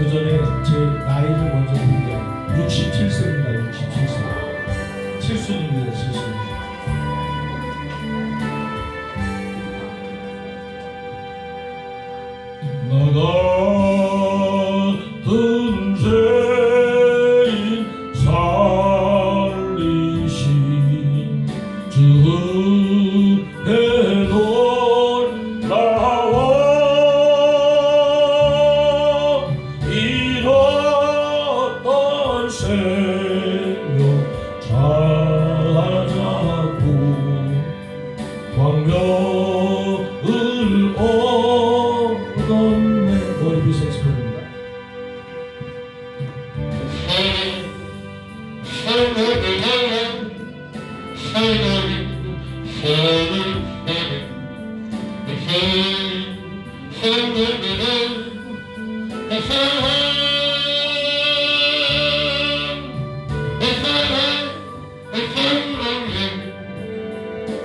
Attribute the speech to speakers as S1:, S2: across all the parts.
S1: 그 전에 제 나이를 먼저 공개합니다. 67세입니다. 67세. 칠순입니다. 칠순. 나 생명 찾아고 광명을 얻었네. 머리비 섹스펜입니다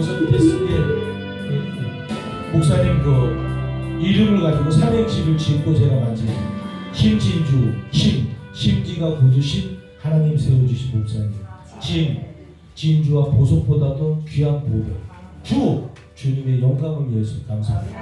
S1: 목사님 목사님 됐으니 목사님 그 이름을 가지고 삼행시를 짓고 제가 만진 힘진주 힘 심지가 고주신 하나님 세워주신 목사님 진 진주와 보석보다도 귀한 보배 주 주님의 영광을 위해서 감사합니다.